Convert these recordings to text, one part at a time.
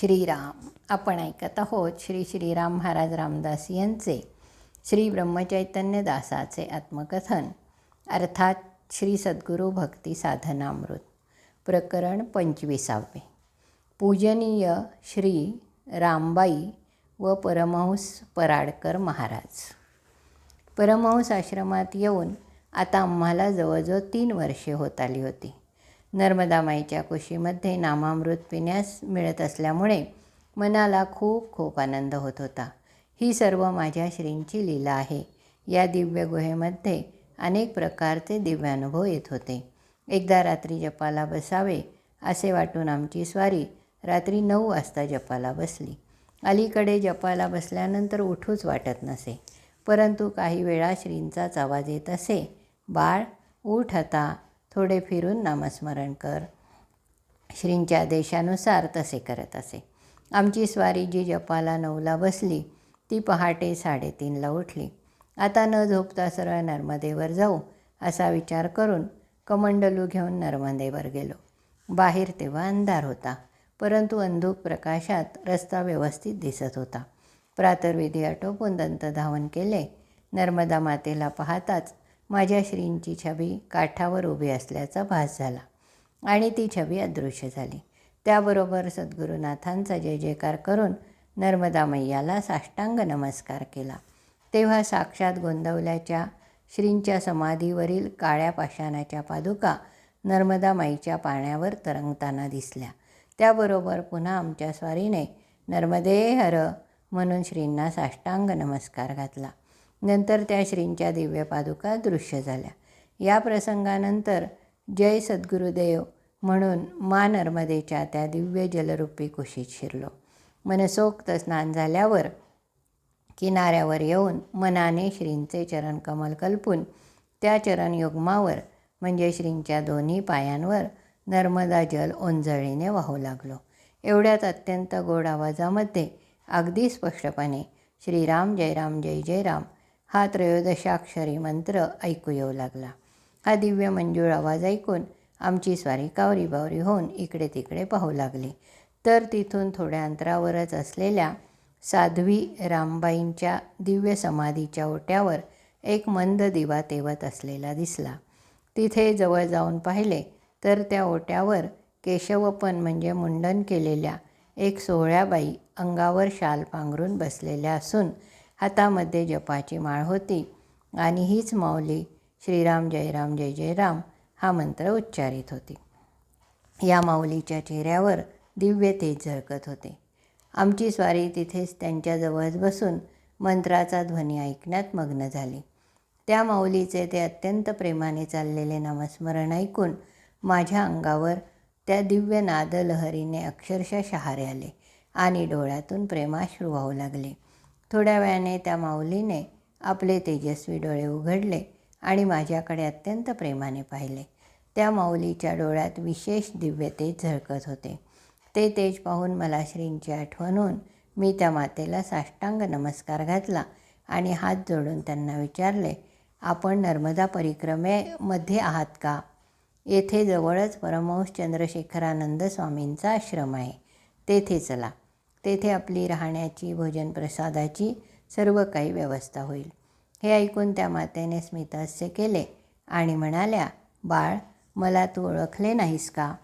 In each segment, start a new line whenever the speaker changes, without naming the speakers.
श्रीराम. आपण ऐकत आहोत श्री श्रीराम महाराज रामदास यांचे श्री ब्रह्मचैतन्य दासाचे आत्मकथन. अर्थात श्री सद्गुरू भक्ती साधनामृत. प्रकरण पंचवीसावे. पूजनीय श्री रामबाई व परमहंस पराडकर महाराज. परमहंस आश्रमात येऊन आता आम्हाला जवळजवळ तीन वर्षे होत आली होती. नर्मदामाईच्या कुशीमध्ये नामामृत पिण्यास मिळत असल्यामुळे मनाला खूप खूप आनंद होत होता. ही सर्व माझ्या श्रींची लीला आहे. या दिव्य गुहेमध्ये अनेक प्रकारचे दिव्यानुभव येत होते. एकदा रात्री जपाला बसावे असे वाटून आमची स्वारी रात्री नऊ वाजता जपाला बसली. अलीकडे जपाला बसल्यानंतर उठूच वाटत नसे. परंतु काही वेळा श्रींचाच आवाज येत असे बाळ उठ आता थोडे फिरून नामस्मरण कर. श्रींच्या आदेशानुसार तसे करत असे. आमची स्वारी जी जपाला नऊला बसली ती पहाटे साडेतीनला उठली. आता न झोपता सरळ नर्मदेवर जाऊ असा विचार करून कमंडलू घेऊन नर्मदेवर गेलो. बाहेर तेव्हा अंधार होता परंतु अंधूक प्रकाशात रस्ता व्यवस्थित दिसत होता. प्रातर्विधी आटोपून दंतधावन केले. नर्मदा मातेला पाहताच माझ्या श्रींची छबी काठावर उभी असल्याचा भास झाला आणि ती छबी अदृश्य झाली. त्याबरोबर सद्गुरुनाथांचा जय जयकार करून नर्मदा मैयाला साष्टांग नमस्कार केला. तेव्हा साक्षात गोंदवल्याच्या श्रींच्या समाधीवरील काळ्या पाषाणाच्या पादुका नर्मदा माईच्या पाण्यावर तरंगताना दिसल्या. त्याबरोबर पुन्हा आमच्या स्वारीने नर्मदे हर म्हणून श्रींना साष्टांग नमस्कार घातला. नंतर त्या श्रींच्या दिव्य पादुका दृश्य झाल्या. या प्रसंगानंतर जय सद्गुरुदेव म्हणून मा नर्मदेच्या त्या दिव्य जलरूपी कुशीत शिरलो. मनसोक्त स्नान झाल्यावर किनाऱ्यावर येऊन मनाने श्रींचे चरणकमल कल्पून त्या चरण युग्मावर म्हणजे श्रींच्या दोन्ही पायांवर नर्मदा जल ओंजळीने वाहू लागलो. एवढ्यात अत्यंत गोड आवाजामध्ये अगदी स्पष्टपणे श्रीराम जय राम जय जय राम हा त्रयोदशाक्षरी मंत्र ऐकू येऊ लागला. हा दिव्य मंजूळ आवाज ऐकून आमची स्वारी कावरी बावरी होऊन इकडे तिकडे पाहू लागली. तर तिथून थोड्या अंतरावरच असलेल्या साध्वी रामबाईंच्या दिव्य समाधीच्या ओट्यावर एक मंद दिवा तेवत असलेला दिसला. तिथे जवळ जाऊन पाहिले तर त्या ओट्यावर केशवपन म्हणजे मुंडन केलेल्या एक सोहळ्याबाई अंगावर शाल पांघरून बसलेल्या असून हातामध्ये जपाची माळ होती. आणि हीच माऊली श्रीराम जयराम जय जयराम हा मंत्र उच्चारित होती. या माऊलीच्या चेहऱ्यावर दिव्य तेज झळकत होते. आमची स्वारी तिथेच त्यांच्याजवळच बसून मंत्राचा ध्वनी ऐकण्यात मग्न झाली. त्या माऊलीचे ते अत्यंत प्रेमाने चाललेले नामस्मरण ऐकून माझ्या अंगावर त्या दिव्य नादलहरीने अक्षरशः शहारे आले आणि डोळ्यातून प्रेमाश्रू वाहू लागले. थोड्या वेळाने त्या माऊलीने आपले तेजस्वी डोळे उघडले आणि माझ्याकडे अत्यंत प्रेमाने पाहिले. त्या माऊलीच्या डोळ्यात विशेष दिव्य तेज झळकत होते. ते तेज पाहून मला श्रींची आठवण होऊन मी त्या मातेला साष्टांग नमस्कार घातला आणि हात जोडून त्यांना विचारले आपण नर्मदा परिक्रमेमध्ये आहात का? येथे जवळच परमहंस चंद्रशेखरानंद स्वामींचा आश्रम आहे. तेथे चला. तेथे आपली राहण्याची भोजन प्रसादाची सर्व काही व्यवस्था होईल. हे ऐकून त्या मातेने स्मितहस्य केले आणि म्हणाल्या बाळ मला तू ओळखले नाहीस का?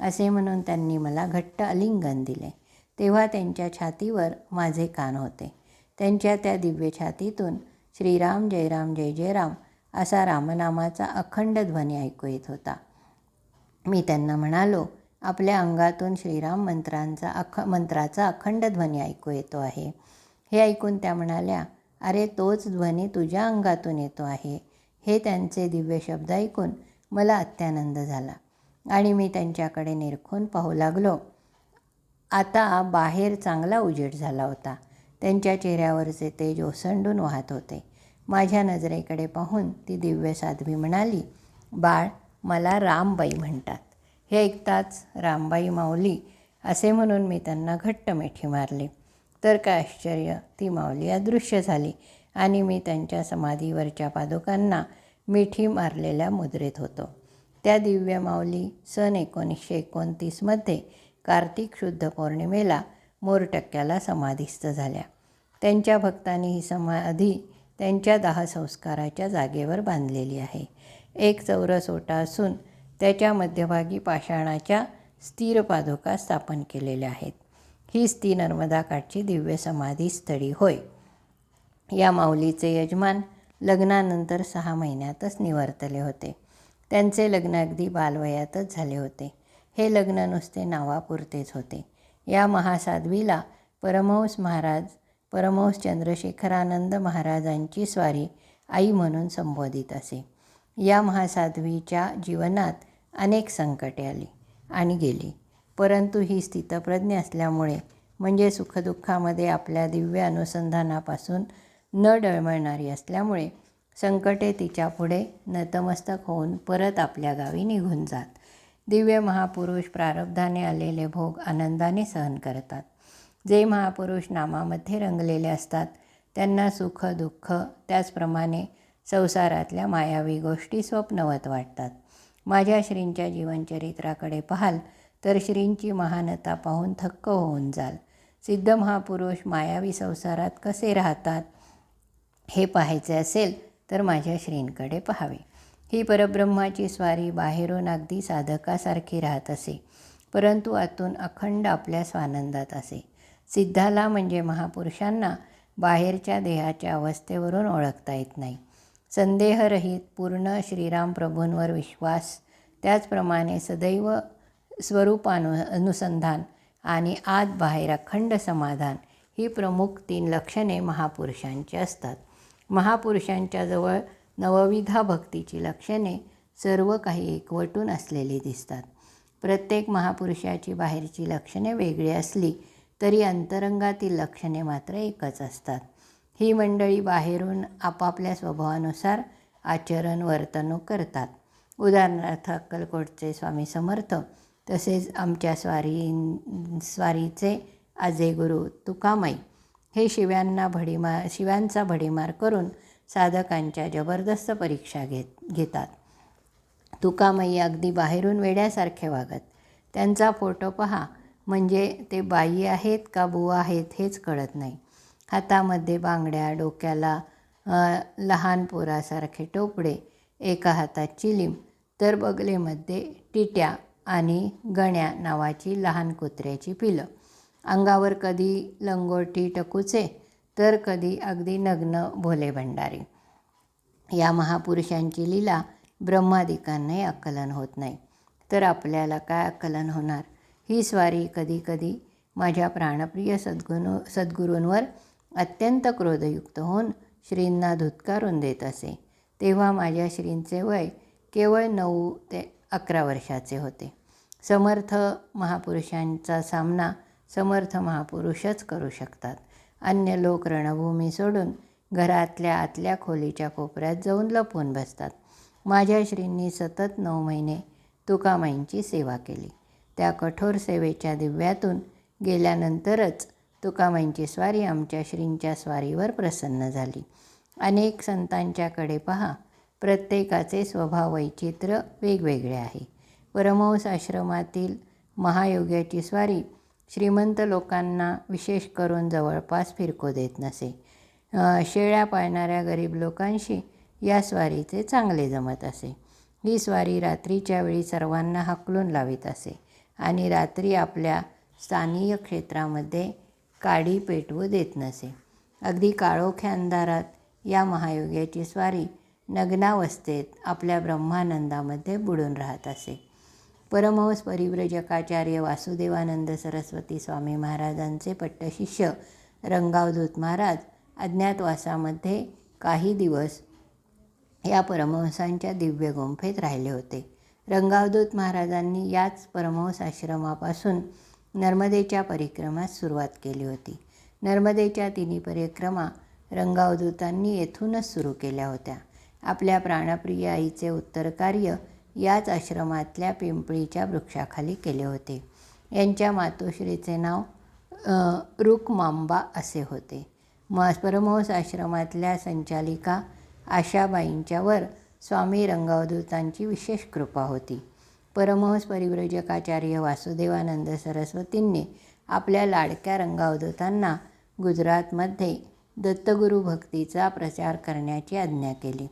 असे म्हणून त्यांनी मला घट्ट अलिंगन दिले. तेव्हा त्यांच्या छातीवर माझे कान होते. त्यांच्या त्या दिव्य छातीतून श्रीराम जयराम जय जयराम असा रामनामाचा अखंड ध्वनी ऐकू येत होता. मी त्यांना म्हणालो आपल्या अंगातून श्रीराम मंत्रांचा अख मंत्राचा अखंड ध्वनी ऐकू येतो आहे. हे ऐकून त्या म्हणाल्या अरे तोच ध्वनी तुझ्या अंगातून येतो आहे. हे त्यांचे दिव्य शब्द ऐकून मला अत्यानंद झाला आणि मी त्यांच्याकडे निरखून पाहू लागलो. आता बाहेर चांगला उजेड झाला होता. त्यांच्या चेहऱ्यावरचे तेज ओसंडून वाहत होते. माझ्या नजरेकडे पाहून ती दिव्य साध्वी म्हणाली बाळ मला रामबाई म्हणतात. हे ऐकताच रामबाई माऊली असे म्हणून मी त्यांना घट्ट मिठी मारली. तर काय आश्चर्य ती माऊली अदृश्य झाली आणि मी त्यांच्या समाधीवरच्या पादुकांना मिठी मारलेल्या मुद्रेत होतो. त्या दिव्य माऊली सन एकोणीसशे एकोणतीसमध्ये कार्तिक शुद्ध पौर्णिमेला मोरटक्क्याला समाधीस्थ झाल्या. त्यांच्या भक्तांनी ही समाधी त्यांच्या दहा संस्काराच्या जागेवर बांधलेली आहे. एक चौरस ओटा असून त्याच्या मध्यभागी पाषाणाच्या स्थिर पादुका स्थापन केलेल्या आहेत. हीच ती नर्मदा काठची दिव्य समाधी स्थळी होय. या माऊलीचे यजमान लग्नानंतर सहा महिन्यातच निवर्तले होते. त्यांचे लग्न अगदी बालवयातच झाले होते. हे लग्न नुसते नावापुरतेच होते. या महासाध्वीला परमहंस महाराज परमहंस चंद्रशेखरानंद महाराजांची स्वारी आई म्हणून संबोधित असे. या महासाध्वीच्या जीवनात अनेक संकटे आली आणि गेली. परंतु ही स्थितप्रज्ञ असल्यामुळे म्हणजे सुखदुःखामध्ये आपल्या दिव्य अनुसंधानापासून न डळमळणारी असल्यामुळे संकटे तिच्यापुढे नतमस्तक होऊन परत आपल्या गावी निघून जात. दिव्य महापुरुष प्रारब्धाने आलेले भोग आनंदाने सहन करतात. जे महापुरुष नामामध्ये रंगलेले असतात त्यांना सुख दुःख त्याचप्रमाणे संसारातल्या मायावी गोष्टी स्वप्नवत वाटतात. माझ्या श्रींच्या जीवनचरित्राकडे पाहाल तर श्रींची महानता पाहून थक्क होऊन जाल. सिद्ध महापुरुष मायावी संसारात कसे राहतात हे पाहायचे असेल तर माझ्या श्रींकडे पहावे. ही परब्रह्माची स्वारी बाहेरून अगदी साधकासारखी राहत असे परंतु आतून अखंड आपल्या स्वानंदात असे. सिद्धाला म्हणजे महापुरुषांना बाहेरच्या देहाच्या अवस्थेवरून ओळखता येत नाही. संदेहरहित पूर्ण श्रीराम प्रभूंवर विश्वास. त्याचप्रमाणे सदैव स्वरूपानु अनुसंधान आणि आत बाहेर अखंड समाधान ही प्रमुख तीन लक्षणे महापुरुषांची असतात. महापुरुषांच्या जवळ नवविधा भक्तीची लक्षणे सर्व काही एकवटून असलेली दिसतात. प्रत्येक महापुरुषाची बाहेरची लक्षणे वेगळी असली तरी अंतरंगातील लक्षणे मात्र एकच असतात. ही मंडळी बाहेरून आपापल्या स्वभावानुसार आचरण वर्तणूक करतात. उदाहरणार्थ अक्कलकोटचे स्वामी समर्थ तसेच आमच्या स्वारी स्वारीचे आजे गुरु तुकामाई. हे शिव्यांना भडीमार शिव्यांचा भडीमार करून साधकांच्या जबरदस्त परीक्षा घेत घेतात. तुकामाई अगदी बाहेरून वेड्यासारखे वागत. त्यांचा फोटो पहा. म्हणजे ते बाई आहेत का बुवा आहेत हेच कळत नाही. हातामध्ये बांगड्या डोक्याला लहान पोरासारखे टोपडे एका हातात चिलीम तर बगलेमध्ये टिट्या आणि गण्या नावाची लहान कुत्र्याची पिलं. अंगावर कधी लंगोटी टकूचे तर कधी अगदी नग्न भोले भंडारी. या महापुरुषांची लीला ब्रह्मादिकांनाही आकलन होत नाही. तर आपल्याला काय आकलन होणार? ही स्वारी कधीकधी माझ्या प्राणप्रिय सद्गुरू सद्गुरूंवर अत्यंत क्रोधयुक्त होऊन श्रींना धुतकारून देत असे. तेव्हा माझ्या श्रींचे वय केवळ नऊ ते अकरा वर्षाचे होते. समर्थ महापुरुषांचा सामना समर्थ महापुरुषच करू शकतात. अन्य लोक रणभूमी सोडून घरातल्या आतल्या खोलीच्या कोपऱ्यात जाऊन लपून बसतात. माझ्या श्रींनी सतत नऊ महिने तुकामाईंची सेवा केली. त्या कठोर सेवेच्या दिव्यातून गेल्यानंतरच तुकामाईंची स्वारी आमच्या श्रींच्या स्वारीवर प्रसन्न झाली. अनेक संतांच्याकडे पहा प्रत्येकाचे स्वभाव वैचित्र वेगवेगळे आहे. परमहंस आश्रमातील महायोग्याची स्वारी श्रीमंत लोकांना विशेष करून जवळपास फिरको देत नसे. शेळ्या पाळणाऱ्या गरीब लोकांशी या स्वारीचे चांगले जमत असे. ही स्वारी रात्रीच्या वेळी सर्वांना हाकलून लावित असे आणि रात्री आपल्या स्थानीय क्षेत्रामध्ये काडी पेटवू देत नसे. अगदी काळोख्या अंधारात या महायोग्याची स्वारी नग्नावस्थेत आपल्या ब्रह्मानंदामध्ये बुडून राहत असे. परमहंस परिव्रजकाचार्य वासुदेवानंद सरस्वती स्वामी महाराजांचे पट्टशिष्य रंगावधूत महाराज अज्ञातवासामध्ये काही दिवस या परमहंसांच्या दिव्य गुंफेत राहिले होते. रंगावधूत महाराजांनी याच परमहंस आश्रमापासून नर्मदेच्या परिक्रमास सुरुवात केली होती. नर्मदेच्या तिन्ही परिक्रमा रंगावधूतांनी येथूनच सुरू केल्या होत्या. आपल्या प्राणप्रिय आईचे उत्तर कार्य याच आश्रमातल्या पिंपळीच्या वृक्षाखाली केले होते. यांच्या मातोश्रीचे नाव रुकमांबा असे होते. म परमहंस आश्रमातल्या संचालिका आशाबाईंच्यावर स्वामी रंगावधूतांची विशेष कृपा होती. परमहंस परिव्रजकाचार्य वासुदेवानंद सरस्वतींनी आपल्या लाडक्या रंगावधूतांना गुजरातमध्ये दत्तगुरू भक्तीचा प्रचार करण्याची आज्ञा केली.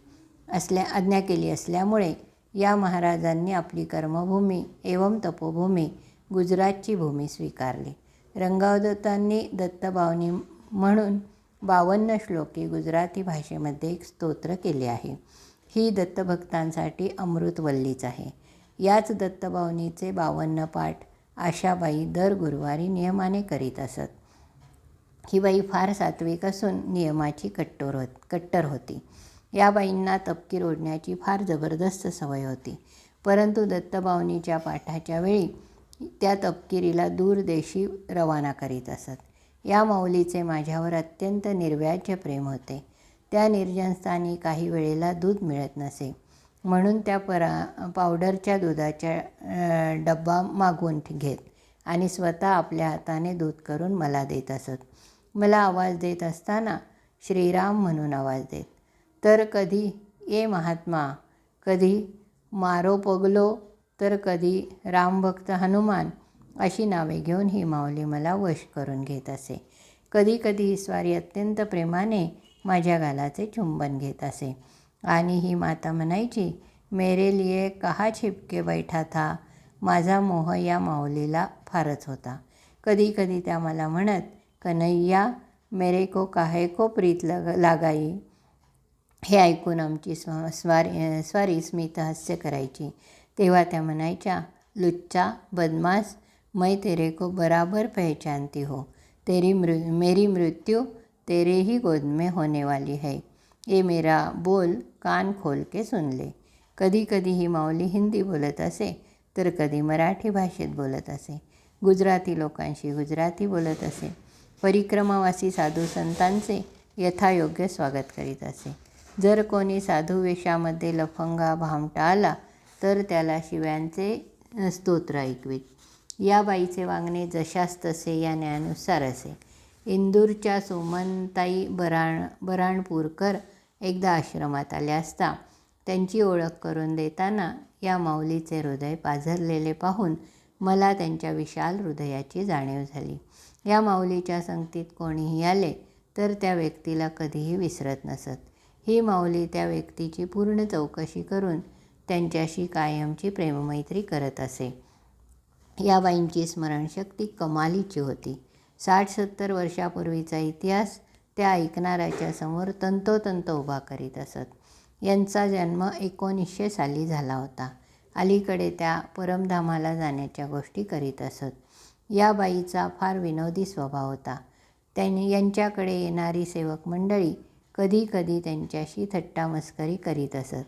असल्या आज्ञा केली असल्यामुळे या महाराजांनी आपली कर्मभूमी एवं तपोभूमी गुजरातची भूमी स्वीकारली. रंगावदत्तांनी दत्तभावनी म्हणून बावन्न श्लोके गुजराती भाषेमध्ये एक स्तोत्र केले आहे. ही दत्तभक्तांसाठी अमृतवल्लीच आहे. याच दत्तभावनीचे बावन्न पाठ आशाबाई दर गुरुवारी नियमाने करीत असत. ही बाई फार सात्विक असून नियमाची कट्टोर होत कट्टर होती. या बाईंना तपकीर ओढण्याची फार जबरदस्त सवय होती. परंतु दत्तभावनीच्या पाठाच्या वेळी त्या तपकिरीला दूरदेशी रवाना करीत असत. या माऊलीचे माझ्यावर अत्यंत निर्व्याज्य प्रेम होते. त्या निर्जनस्थानी काही वेळेला दूध मिळत नसे. म्हणून त्या परा पावडरच्या दुधाच्या डब्बा मागवून घेत. आणि स्वतः आपल्या हाताने दूध करून मला देत असत. मला आवाज देत असताना श्रीराम म्हणून आवाज देत. तर कधी ए महात्मा कधी मारो पगलो तर कधी रामभक्त हनुमान अशी नावे घेऊन ही माऊली मला वश करून घेत असे. कधी कधी ही स्वारी अत्यंत प्रेमाने माझ्या गालाचे चुंबन घेत असे. आणि ही माता म्हणायची मेरे लिए कहा छिपके बैठा था? माझा मोह या माऊलीला फारच होता. कधी कधी त्या मला म्हणत कन्हैया मेरे को काहे को प्रीत लग लागाई? हे ऐकून आमची स्व स्वारी स्वारी स्मित हास्य करायची. तेव्हा त्या म्हणायच्या लुच्चा बदमाश मैं तेरे को बराबर पहचानती हो. तेरी मृ मेरी मृत्यू तेरे ही गोद में होने वाली है. ये मेरा बोल कान खोल के सुन ले। कधी कधी ही माऊली हिंदी बोलत असे तर कधी मराठी भाषेत बोलत असे. गुजराती लोकांशी गुजराती बोलत असे. परिक्रमावासी साधू संतांचे यथायोग्य स्वागत करीत असे. जर कोणी साधू वेशामध्ये लफंगा भामटा आला तर त्याला शिव्यांचे स्तोत्र ऐकवीत. या बाईचे वागणे जशास तसे या न्यायानुसार असे. इंदूरच्या सोमनताई बराण बराणपूरकर एकदा आश्रमात आल्या असता त्यांची ओळख करून देताना या माऊलीचे हृदय पाझरलेले पाहून मला त्यांच्या विशाल हृदयाची जाणीव झाली. या माऊलीच्या संगतीत कोणीही आले तर त्या व्यक्तीला कधीही विसरत नसत. ही माऊली त्या व्यक्तीची पूर्ण चौकशी करून त्यांच्याशी कायमची प्रेममैत्री करत असे. या बाईंची स्मरणशक्ती कमालीची होती. साठ सत्तर वर्षापूर्वीचा इतिहास त्या ऐकणाऱ्याच्या समोर तंतोतंत उभा करीत असत. यांचा जन्म एकोणीसशे साली झाला होता. अलीकडे त्या परमधामाला जाण्याच्या गोष्टी करीत असत. या बाईचा फार विनोदी स्वभाव होता. त्यांनी यांच्याकडे येणारी सेवक मंडळी कधी कधी त्यांच्याशी थट्टामस्करी करीत असत.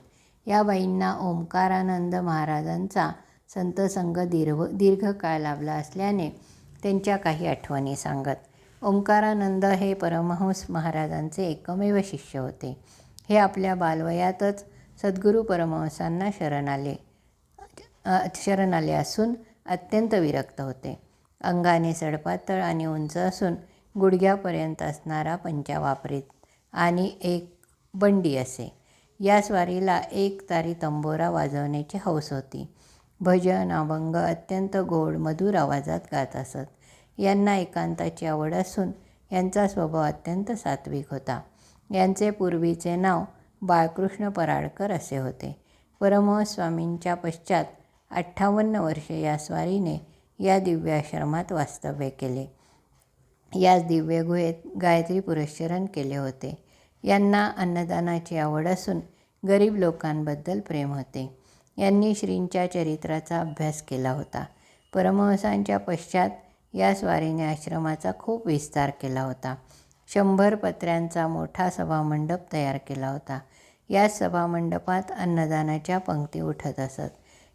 या बाईंना ओंकारानंद महाराजांचा संतसंग दीर्घ दीर्घकाळ लाभला असल्याने त्यांच्या काही आठवणी सांगत ओंकारानंद हे परमहंस महाराजांचे एकमेव शिष्य होते. हे आपल्या बालवयातच सद्गुरू परमहंसांना शरण आले शरण आले असून अत्यंत विरक्त होते. अंगाने सडपातळ आणि उंच असून गुडघ्यापर्यंत असणारा पंचा वापरीत आणि एक बंडी असे. या स्वारीला एक तारी तंबोरा वाजवण्याची हौस होती. भजन अभंग अत्यंत गोड मधुर आवाजात गात असत. यांना एकांताची आवड असून यांचा स्वभाव अत्यंत सात्विक होता. यांचे पूर्वीचे नाव बाळकृष्ण पराडकर असे होते. परमहंस स्वामींच्या पश्चात अठ्ठावन्न वर्षे या स्वारीने या दिव्याश्रमात वास्तव्य केले. याच दिव्य गुहेत गायत्री पुरस्चरण केले होते. यांना अन्नदानाची आवड असून गरीब लोकांबद्दल प्रेम होते. यांनी श्रींच्या चरित्राचा अभ्यास केला होता. परमहंसांच्या पश्चात या स्वारीने आश्रमाचा खूप विस्तार केला होता. शंभर पत्र्यांचा मोठा सभामंडप तयार केला होता. या सभामंडपात अन्नदानाच्या पंक्ती उठत असत.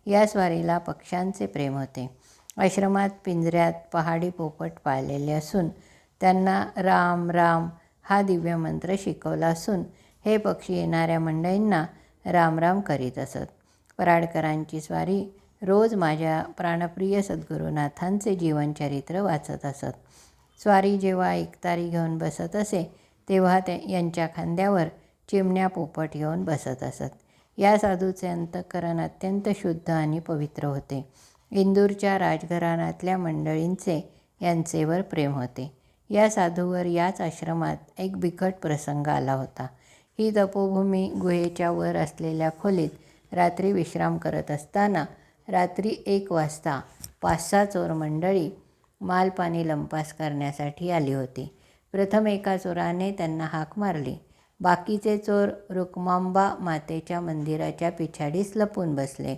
या स्वारीला पक्ष्यांचे प्रेम होते. आश्रमात पिंजऱ्यात पहाडी पोपट पाळलेले असून त्यांना राम राम हा दिव्य मंत्र शिकवला असून हे पक्षी येणाऱ्या मंडळींना राम राम करीत असत. पराडकरांची स्वारी रोज माझ्या प्राणप्रिय सद्गुरुनाथांचे जीवनचरित्र वाचत असत. स्वारी जेव्हा एकतारी घेऊन बसत असे तेव्हा ते यांच्या खांद्यावर चिमण्या पोपट येऊन बसत असत. या साधूचे अंतःकरण अत्यंत शुद्ध आणि पवित्र होते. इंदूरच्या राजघराण्यातल्या मंडळींचे यांचेवर प्रेम होते. या साधूवर याच आश्रमात एक बिकट प्रसंग आला होता. ही तपोभूमी गुहेच्या वर असलेल्या खोलीत रात्री विश्राम करत असताना रात्री एक वाजता पाच सहा चोर मंडळी मालपाणी लंपास करण्यासाठी आली होती. प्रथम एका चोराने त्यांना हाक मारली. बाकीचे चोर रुक्मांबा मातेच्या मंदिराच्या पिछाडीस लपून बसले.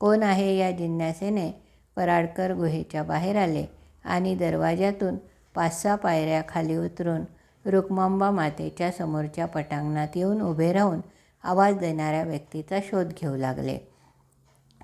कोण आहे या जिज्ञासेने पराडकर गुहेच्या बाहेर आले आणि दरवाजातून पाच सहा पायऱ्या खाली उतरून रुक्मांबा मातेच्या समोरच्या पटांगणात येऊन उभे राहून आवाज देणाऱ्या व्यक्तीचा शोध घेऊ लागले.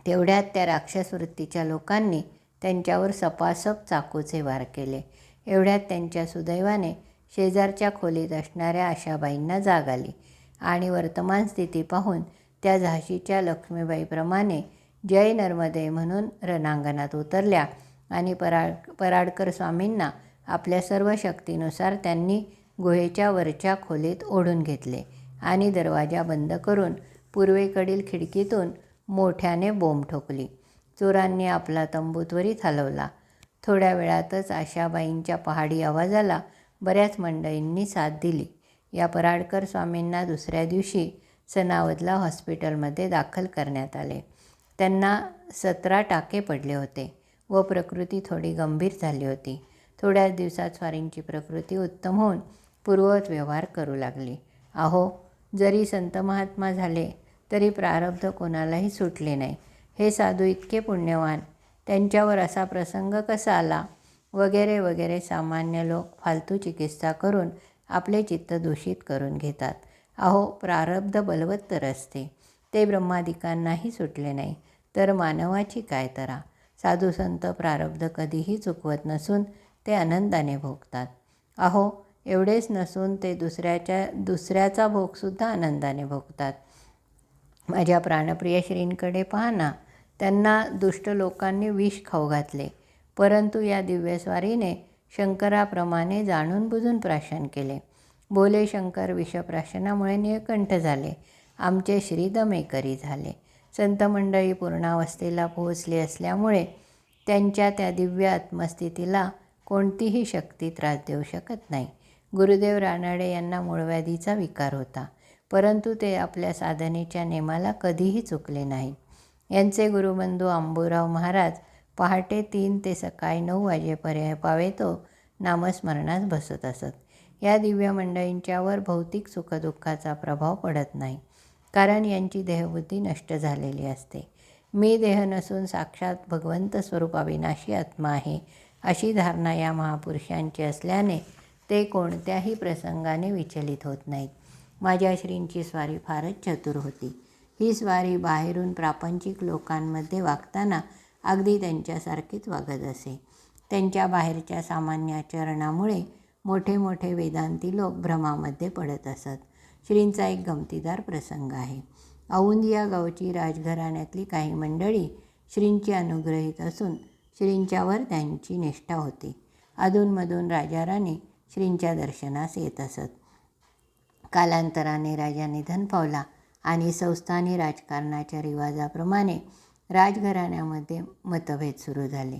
तेवढ्यात त्या राक्षस वृत्तीच्या लोकांनी त्यांच्यावर सपासप चाकूचे वार केले. एवढ्यात त्यांच्या सुदैवाने शेजारच्या खोलीत असणाऱ्या आशाबाईंना जाग आली आणि वर्तमान स्थिती पाहून त्या झाशीच्या लक्ष्मीबाईप्रमाणे जय नर्मदे म्हणून रणांगणात उतरल्या आणि पराड पराडकर स्वामींना आपल्या सर्व शक्तीनुसार त्यांनी गुहेच्या वरच्या खोलीत ओढून घेतले आणि दरवाजा बंद करून पूर्वेकडील खिडकीतून मोठ्याने बोंब ठोकली. चोरांनी आपला तंबू त्वरित हलवला. थोड्या वेळातच आशाबाईंच्या पहाडी आवाजाला बऱ्याच मंडळींनी साथ दिली. या पराडकर स्वामींना दुसऱ्या दिवशी सनावदला हॉस्पिटलमध्ये दाखल करण्यात आले. त्यांना सतरा टाके पडले होते व प्रकृती थोडी गंभीर झाली होती. थोड्याच दिवसात स्वारींची प्रकृती उत्तम होऊन पूर्ववत व्यवहार करू लागली. अहो जरी संत महात्मा झाले तरी प्रारब्ध कोणालाही सुटले नाही. हे साधू इतके पुण्यवान. त्यांच्यावर असा प्रसंग कसा आला? वगैरे वगैरे सामान्य लोक फालतू चिकित्सा करून आपले चित्त दूषित करून घेतात. अहो प्रारब्ध बलवत्तर असते ते ब्रह्मादिकांनाही सुटले नाही. तर मानवाची काय तरा? साधू संत प्रारब्ध कधीही चुकवत नसून ते आनंदाने भोगतात. अहो एवढेच नसून ते दुसऱ्याच्या दुसऱ्याचा भोगसुद्धा आनंदाने भोगतात. माझ्या प्राणप्रिय श्रींकडे पाहना. त्यांना दुष्ट लोकांनी विष खाऊ घातले. परंतु या दिव्यस्वारीने शंकराप्रमाणे जाणून बुजून प्राशन केले. बोले शंकर विषप्राशनामुळे निळकंठ झाले. आमचे श्रीदमेकरी झाले. संत मंडळी पूर्णावस्थेला पोहोचली असल्यामुळे त्यांच्या त्या दिव्य आत्मस्थितीला कोणतीही शक्ती त्रास देऊ शकत नाही. गुरुदेव रानाडे यांना मूळव्याधीचा विकार होता. परंतु ते आपल्या साधनेच्या नेमाला कधीही चुकले नाही. यांचे गुरुबंधू आंबूराव महाराज पहाटे तीन ते सकाळी नऊ वाजेपर्यंत पावेतो नामस्मरणास बसत असत. या दिव्य मंडळींच्यावर भौतिक सुखदुःखाचा प्रभाव पडत नाही कारण यांची देहबुद्धी नष्ट झालेली असते. मी देह नसून साक्षात भगवंत स्वरूप अविनाशी आत्मा आहे अशी धारणा या महापुरुषांची असल्याने ते कोणत्याही प्रसंगाने विचलित होत नाहीत. माझ्या श्रींची स्वारी फारच चतुर होती. ही स्वारी बाहेरून प्रापंचिक लोकांमध्ये वागताना अगदी त्यांच्यासारखीच वागत असे. त्यांच्या बाहेरच्या सामान्य आचरणामुळे मोठे मोठे वेदांती लोक भ्रमामध्ये पडत असत. श्रींचा एक गमतीदार प्रसंग आहे. औंद या गावची राजघराण्यातली काही मंडळी श्रींची अनुग्रहित असून श्रींच्यावर त्यांची निष्ठा होती. अधूनमधून राजाराणी श्रींच्या दर्शनास येत असत. कालांतराने राजा निधन पावला आणि संस्थानी राजकारणाच्या रिवाजाप्रमाणे राजघराण्यामध्ये मतभेद सुरू झाले.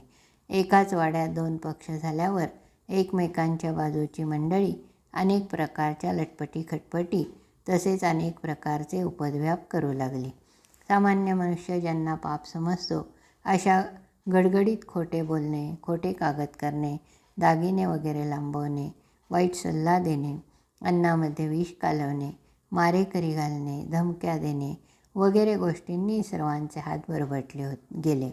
एकाच वाड्यात दोन पक्ष झाल्यावर एकमेकांच्या बाजूची मंडळी अनेक प्रकारच्या लटपटी खटपटी तसेच अनेक प्रकारचे उपद्व्याप करू लागले. सामान्य मनुष्य ज्यांना पाप समजतो अशा गडगडीत खोटे बोलणे खोटे कागद करणे दागिने वगैरे लांबवणे वाईट सल्ला देणे अन्नामध्ये विष कालवणे मारेकरी घालणे धमक्या देणे वगैरे गोष्टींनी सर्वांचे हात बरबटले होत गेले.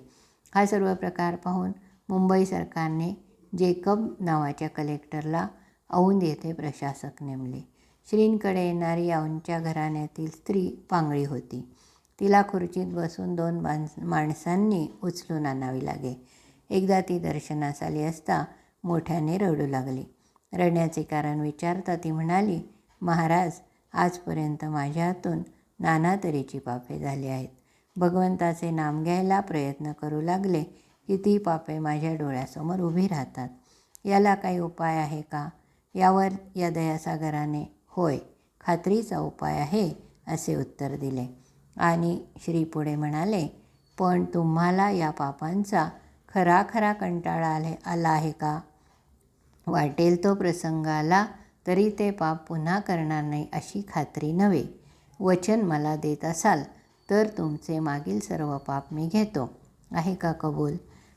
हा सर्व प्रकार पाहून मुंबई सरकारने जेकब नावाच्या कलेक्टरला औंद येथे प्रशासक नेमले. श्रींकडे येणारी औंदच्या घराण्यातील स्त्री पांगळी होती. तिला खुर्चीत बसून दोन माणसांनी उचलून आणावी लागे. एकदा ती दर्शनास आली असता मोठ्याने रडू लागली. रडण्याचे कारण विचारता ती म्हणाली महाराज आजपर्यंत माझ्या हातून नाना तऱ्हेची पापे झाली आहेत. भगवंताचे नाम घ्यायला प्रयत्न करू लागले की ती पापे माझ्या डोळ्यासमोर उभी राहतात. याला काही उपाय आहे का? यावर या दयासागराने होय खात्रीचा उपाय आहे असे उत्तर दिले. आणि श्री पुढे म्हणाले पण तुम्हाला या पापांचा खरा खरा कंटाळा आले आला आहे का? वाटेल तो प्रसंग आला तरी ते पाप पुन्हा करणार नाही अशी खात्री नव्हे. वचन मला देत असाल तर तुमचे मागील सर्व पाप मी घेतो. आहे का कबूल?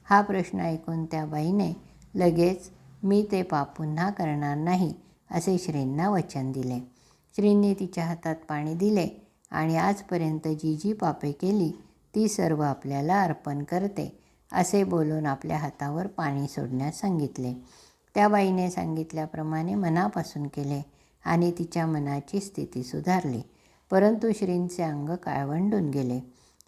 हा प्रश्न ऐकून त्या बाईने लगेच मी ते पाप पुन्हा करणार नाही असे श्रींना वचन दिले. श्रींनी तिच्या हातात पाणी दिले आणि आजपर्यंत जी जी पापे केली ती सर्व आपल्याला अर्पण करते असे बोलून आपल्या हातावर पाणी सोडण्यास सांगितले. त्या बाईने सांगितल्याप्रमाणे मनापासून केले आणि तिच्या मनाची स्थिती सुधारली. परंतु श्रींचे अंग काळवंडून गेले.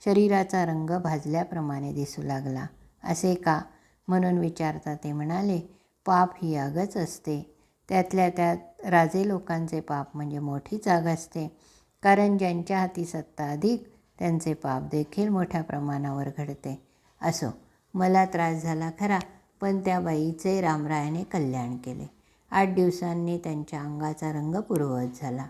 शरीराचा रंग भाजल्याप्रमाणे दिसू लागला. असे का? म्हणून विचारता ते म्हणाले पाप ही आगच असते. त्यातल्या त्यात राजे लोकांचे पाप म्हणजे मोठी जाग असते. कारण ज्यांच्या हाती सत्ता अधिक त्यांचे पाप देखील मोठ्या प्रमाणावर घडते. असो मला त्रास झाला खरा. पण त्या बाईचे रामरायाने कल्याण केले. आठ दिवसांनी त्यांच्या अंगाचा रंग पूर्ववत झाला.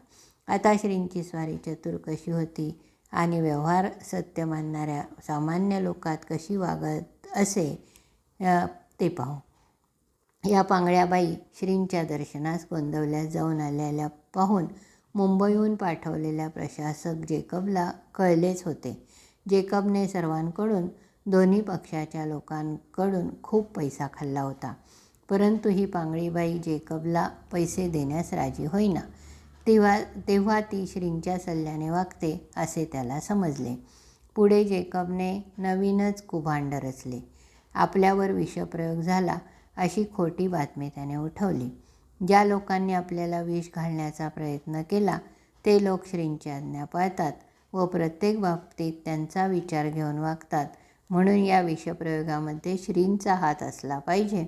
आता श्रींची स्वारी चतुर कशी होती आणि व्यवहार सत्य मानणाऱ्या सामान्य लोकात कशी वागत असे ते पाहू. या पांगळ्या बाई श्रींच्या दर्शनास गोंदवल्या जाऊन आलेल्या पाहून मुंबईहून पाठवलेल्या प्रशासक जेकबला कळलेच होते. जेकबने सर्वांकडून दोन्ही पक्षाच्या लोकांकडून खूप पैसा खाल्ला होता. परंतु ही पांगळीबाई जेकबला पैसे देण्यास राजी होईना तेव्हा तेव्हा ती श्रींच्या सल्ल्याने वागते असे त्याला समजले. पुढे जेकबने नवीनच कुभांड रचले. आपल्यावर विषप्रयोग झाला अशी खोटी बातमी त्याने उठवली. ज्या लोकांनी आपल्याला विष घालण्याचा प्रयत्न केला ते लोक श्रींची आज्ञा पाळतात व प्रत्येक बाबतीत त्यांचा विचार घेऊन वागतात. म्हणून या विषप्रयोगामध्ये श्रींचा हात असला पाहिजे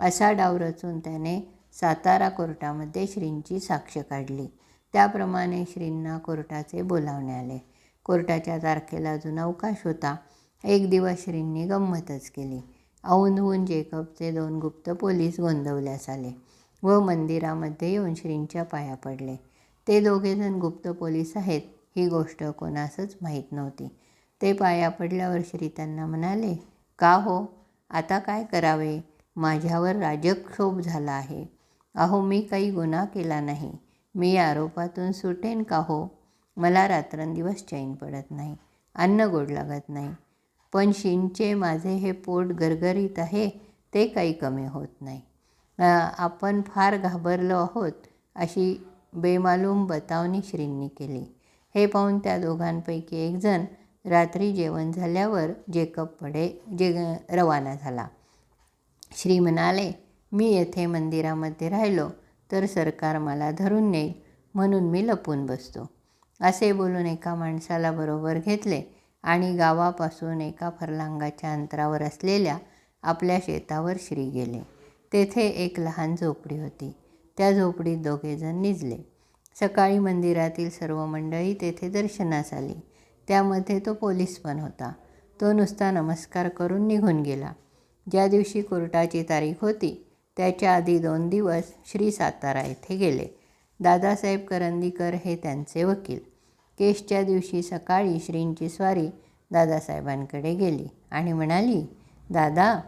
असा डाव रचून त्याने सातारा कोर्टामध्ये श्रींची साक्ष काढली. त्याप्रमाणे श्रींना कोर्टाचे बोलावणे आले. कोर्टाच्या तारखेला अजून अवकाश होता एक दिवस श्रींनी गंमतच केली. औंधहून जेकबचे दोन गुप्त पोलीस गोंदवल्यास आले व मंदिरामध्ये येऊन श्रींच्या पाया पडले. ते दोघेजण गुप्त पोलीस आहेत ही गोष्ट कोणासच माहीत नव्हती. ते पाया पडल्यावर श्री त्यांना म्हणाले का हो? आता काय करावे? माझ्यावर राजक्षोभ झाला आहे. अहो मी काही गुन्हा केला नाही. मी आरोपातून सुटेन का हो? मला रात्रंदिवस चैन पडत नाही अन्न गोड लागत नाही. पण शिंचे माझे हे पोट गरगरीत आहे ते काही कमी होत नाही. आपण फार घाबरलो आहोत अशी बेमालूम बतावणी श्रींनी केली. हे पाहून त्या दोघांपैकी एकजण रात्री जेवण झाल्यावर जेकबकडे जे रवाना झाला. श्री म्हणाले मी येथे मंदिरामध्ये राहिलो तर सरकार मला धरून नेईल म्हणून मी लपून बसतो. असे बोलून एका माणसाला बरोबर घेतले आणि गावापासून एका फरलांगाच्या अंतरावर असलेल्या आपल्या शेतावर श्री गेले. तेथे एक लहान झोपडी होती. त्या झोपडीत दोघेजण निजले. सकाळी मंदिरातील सर्व मंडळी तेथे दर्शनास आली. त्यामध्ये तो पोलीस पण होता. तो नुसता नमस्कार करून निघून गेला. ज्या दिवशी कोर्टाची तारीख होती त्याच्या आधी दोन दिवस श्री सातारा येथे गेले. दादासाहेब करंदीकर हे त्यांचे वकील. केसच्या दिवशी सकाळी श्रींची स्वारी दादासाहेबांकडे गेली आणि म्हणाली दादा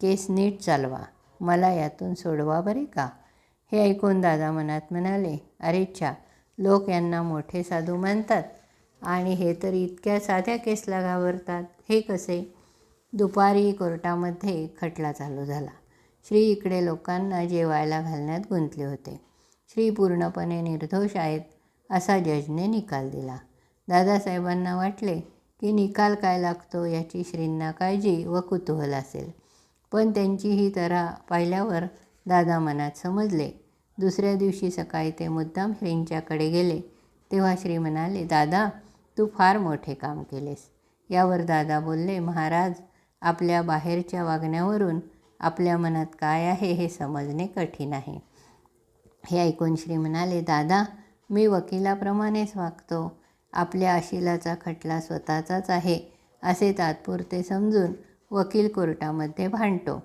केस नीट चालवा. मला यातून सोडवा बरे का? हे ऐकून दादा मनात म्हणाले अरे छा लोक यांना मोठे साधू मानतात. आणि हे तर इतक्या साध्या केसला घाबरतात. हे कसे? दुपारी कोर्टामध्ये खटला चालू झाला. श्री इकडे लोकांना जेवायला घालण्यात गुंतले होते. श्री पूर्णपणे निर्दोष आहेत असा जजने निकाल दिला. दादासाहेबांना वाटले की निकाल काय लागतो याची श्रींना काळजी व कुतूहल असेल. पण त्यांची ही तऱ्हा पाहिल्यावर दादा मनात समजले. दुसऱ्या दिवशी सकाळी ते मुद्दाम श्रींच्याकडे गेले. तेव्हा श्री म्हणाले दादा तू फार मोठे काम केलेस. यावर दादा बोलले महाराज आपल्या बाहेरच्या वागण्यावरून आपल्या मनात काय आहे हे समजणे कठीण आहे. हे ऐकून श्री म्हणाले दादा मी वकिलाप्रमाणेच वागतो. आपल्या आशिलाचा खटला स्वतःचाच आहे असे तात्पुरते समजून वकील कोर्टामध्ये भांडतो.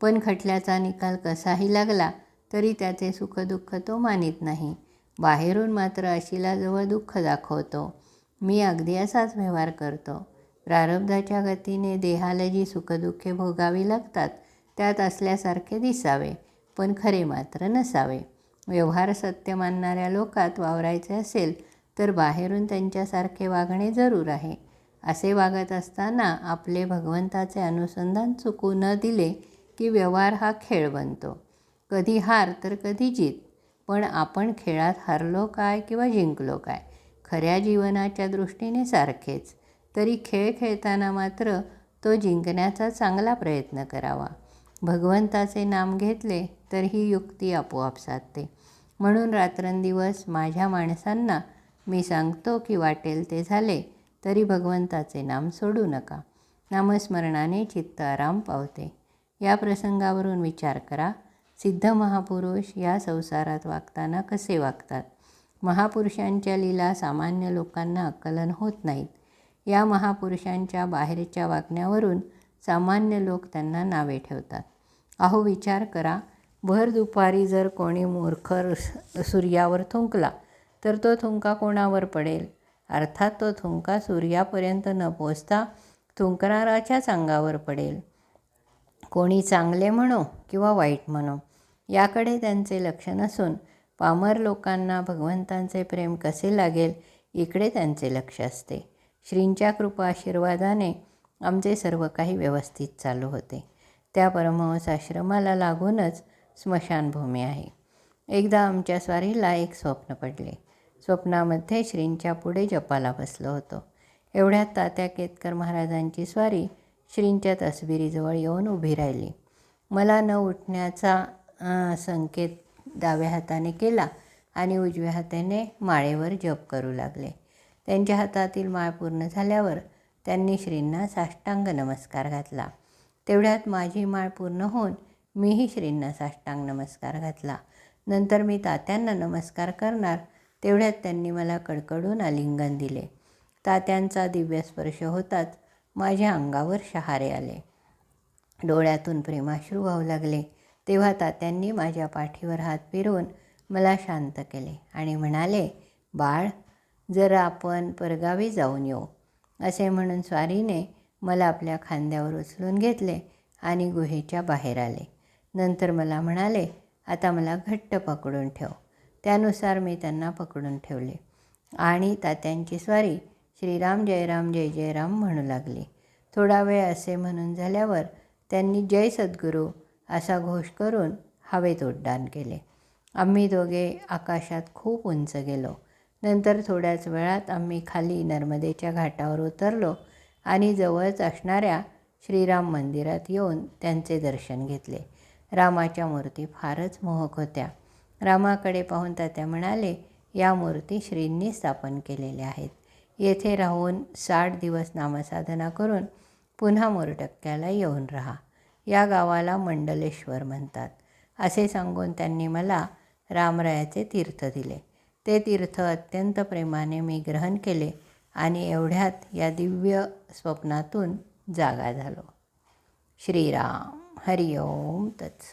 पण खटल्याचा निकाल कसाही लागला तरी त्याचे सुखदुःख तो मानित नाही. बाहेरून मात्र अशिलाजवळ दुःख दाखवतो. मी अगदी असाच व्यवहार करतो. प्रारब्धाच्या गतीने देहाला जी सुखदुःखे भोगावी लागतात त्यात असल्यासारखे दिसावे पण खरे मात्र नसावे. व्यवहार सत्य मानणाऱ्या लोकात वावरायचे असेल तर बाहेरून त्यांच्यासारखे वागणे जरूर आहे. असे वागत असताना आपले भगवंताचे अनुसंधान चुकू न दिले की व्यवहार हा खेळ बनतो. कधी हार तर कधी जीत पण आपण खेळात हरलो काय किंवा जिंकलो काय? खऱ्या जीवनाच्या दृष्टीने सारखेच. तरी खेळ खेळताना मात्र तो जिंकण्याचा चांगला प्रयत्न करावा. भगवंताचे नाम घेतले तर ही युक्ती आपोआप साधते. म्हणून रात्रंदिवस माझ्या माणसांना मी सांगतो की वाटेल ते झाले तरी भगवंताचे नाम सोडू नका. नामस्मरणाने चित्त आराम पावते. या प्रसंगावरून विचार करा सिद्ध महापुरुष या संसारात वागताना कसे वागतात? महापुरुषांच्या लीला सामान्य लोकांना आकलन होत नाहीत. या महापुरुषांच्या बाहेरच्या वागण्यावरून सामान्य लोक त्यांना नावे ठेवतात. अहो विचार करा. भर दुपारी जर कोणी मूर्ख सूर्यावर थुंकला तर तो थुंका कोणावर पडेल? अर्थात तो थुंका सूर्यापर्यंत न पोचता थुंकणाराच्याच अंगावर पडेल. कोणी चांगले म्हणो किंवा वाईट म्हणो याकडे त्यांचे लक्ष नसून पामर लोकांना भगवंतांचे प्रेम कसे लागेल इकडे त्यांचे लक्ष असते. श्रींच्या कृपा आशीर्वादाने आमचे सर्व काही व्यवस्थित चालू होते. त्या परमहंस आश्रमाला लागूनच स्मशानभूमी आहे. एकदा आमच्या स्वारीला एक स्वप्न पडले. स्वप्नामध्ये श्रींच्या पुढे जपाला बसलो होतो. एवढ्यात तात्या केतकर महाराजांची स्वारी श्रींच्या तसबिरीजवळ येऊन उभी राहिली. मला न उठण्याचा संकेत डाव्या हाताने केला आणि उजव्या हाताने माळेवर जप करू लागले. त्यांच्या हातातील माळ पूर्ण झाल्यावर त्यांनी श्रींना साष्टांग नमस्कार घातला. तेवढ्यात माझी माळ पूर्ण होऊन मीही श्रींना साष्टांग नमस्कार घातला. नंतर मी तात्यांना नमस्कार करणार तेवढ्यात त्यांनी मला कडकडून आलिंगन दिले. तात्यांचा दिव्य स्पर्श होताच माझ्या अंगावर शहारे आले. डोळ्यातून प्रेमाश्रू वाहू लागले. तेव्हा तात्यांनी माझ्या पाठीवर हात फिरवून मला शांत केले आणि म्हणाले बाळ जरा आपण परगावी जाऊन येऊ. असे म्हणून स्वारीने मला आपल्या खांद्यावर उचलून घेतले आणि गुहेच्या बाहेर आले. नंतर मला म्हणाले आता मला घट्ट पकडून ठेव. त्यानुसार मी त्यांना पकडून ठेवले आणि तात्यांची स्वारी श्रीराम जयराम जय जयराम म्हणू लागली. थोडा वेळ असे म्हणून झाल्यावर त्यांनी जय सद्गुरू असा घोष करून हवेत उड्डाण केले. आम्ही दोघे आकाशात खूप उंच गेलो. नंतर थोड्याच वेळात आम्ही खाली नर्मदेच्या घाटावर उतरलो आणि जवळच असणाऱ्या श्रीराम मंदिरात येऊन त्यांचे दर्शन घेतले. रामाच्या मूर्ती फारच मोहक होत्या. रामाकडे पाहून तात्या म्हणाले या मूर्ती श्रींनी स्थापन केलेल्या आहेत. येथे राहून साठ दिवस नामसाधना करून पुन्हा मोरटक्क्याला येऊन राहा. या गावाला मंडलेश्वर म्हणतात. असे सांगून त्यांनी मला रामरायाचे तीर्थ दिले. ते तीर्थ अत्यंत प्रेमाने मी ग्रहण केले आणि एवढ्यात या दिव्य स्वप्नातून जागा झालो. श्रीराम हरिओम तत्स